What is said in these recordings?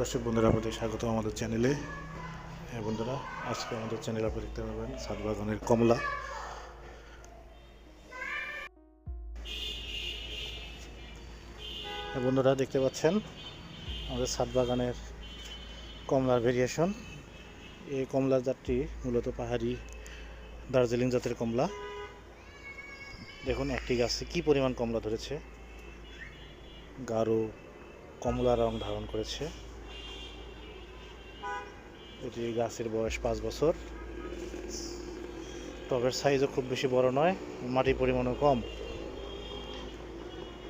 দর্শক বন্ধুরা, আপনাদের স্বাগত আমাদের চ্যানেলে হ্যাঁ বন্ধুরা, আজকে আমাদের চ্যানেলে আপনি দেখতে পাবেন সাত বাগানের কমলা। হ্যাঁ বন্ধুরা, দেখতে পাচ্ছেন আমাদের সাত বাগানের কমলার ভেরিয়েশন এই কমলার জাতটি মূলত পাহাড়ি দার্জিলিং জাতের কমলা। দেখুন, একটি গাছে কি পরিমাণ কমলা ধরেছে। গাঢ় কমলা রং ধারণ করেছে। এটি গাছের বয়স পাঁচ বছর। টবের সাইজও খুব বেশি বড় নয়, মাটির পরিমাণও কম।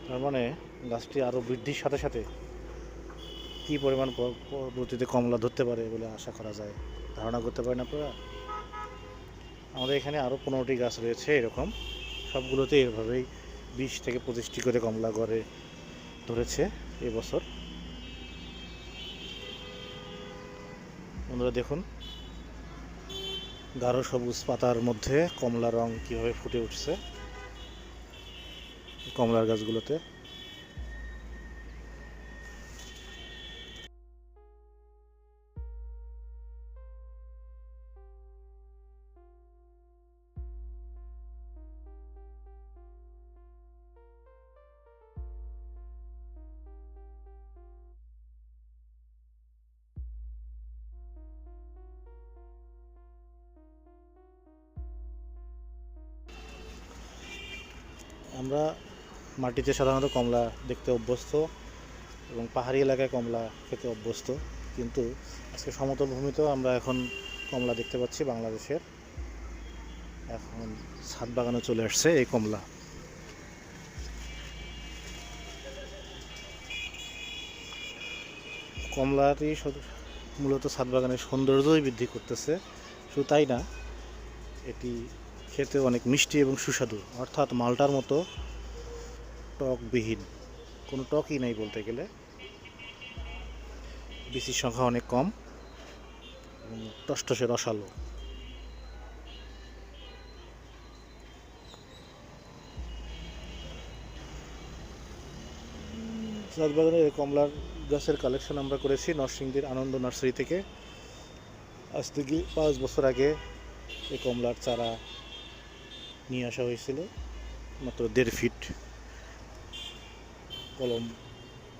তার মানে গাছটি আরও বৃদ্ধির সাথে সাথে কী পরিমাণ পরবর্তীতে কমলা ধরতে পারে বলে আশা করা যায়। ধারণা করতে পারেন আপনারা? আমাদের এখানে আরও পনেরোটি গাছ রয়েছে এরকম। সবগুলোতে এভাবেই বিশ থেকে পঁচিশটি করে কমলা গড়ে ধরেছে এবছর। বন্ধুরা দেখুন গাঢ় সবুজ পাতার মধ্যে কমলা রং কীভাবে ফুটে উঠছে কমলার গাছগুলোতে। আমরা মাটিতে সাধারণত কমলা দেখতে অভ্যস্ত এবং পাহাড়ি এলাকায় কমলা খেতে অভ্যস্ত। কিন্তু আজকে সমতল ভূমিতেও আমরা এখন কমলা দেখতে পাচ্ছি বাংলাদেশের। এখন ছাদ বাগানে চলে আসছে এই কমলা। কমলাটি মূলত ছাদ বাগানের সৌন্দর্যই বৃদ্ধি করতেছে। শুধু তাই না, এটি খেতে অনেক মিষ্টি এবং সুস্বাদু। অর্থাৎ মালটার মতো টকবিহীন। কোনো টকই নাই বলতে গেলে। বিচির সংখ্যা অনেক কম। এবং টসটসে রসালো। এই কমলার গাছের কালেকশন আমরা করেছি নরসিংদীর আনন্দ নার্সারি থেকে। আজ থেকে পাঁচ বছর আগে এই কমলার চারা নিয়ে আসা হয়েছিল, মাত্র দেড় ফিট কলম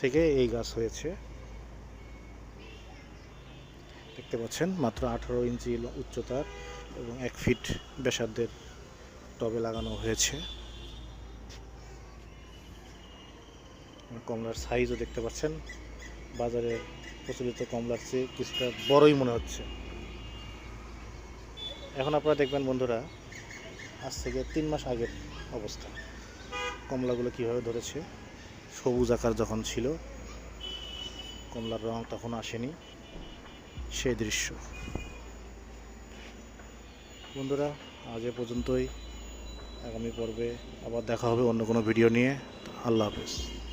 থেকে এই গাছ হয়েছে। দেখতে পাচ্ছেন, মাত্র আঠারো ইঞ্চি উচ্চতার এবং এক ফিট ব্যাসার্ধের টবে লাগানো হয়েছে। কমলার সাইজও দেখতে পাচ্ছেন, বাজারে প্রচলিত কমলার চেয়ে কিছুটা বড়ই মনে হচ্ছে। এখন আপনারা দেখবেন বন্ধুরা আজ থেকে তিন মাস আগের অবস্থা। কমলাগুলো কীভাবে ধরেছে? সবুজ আকার যখন ছিল, কমলার রং তখন আসেনি সেই দৃশ্য। বন্ধুরা, আজ এ পর্যন্তই। আগামী পর্বে আবার দেখা হবে অন্য কোনো ভিডিও নিয়ে। আল্লাহ হাফেজ।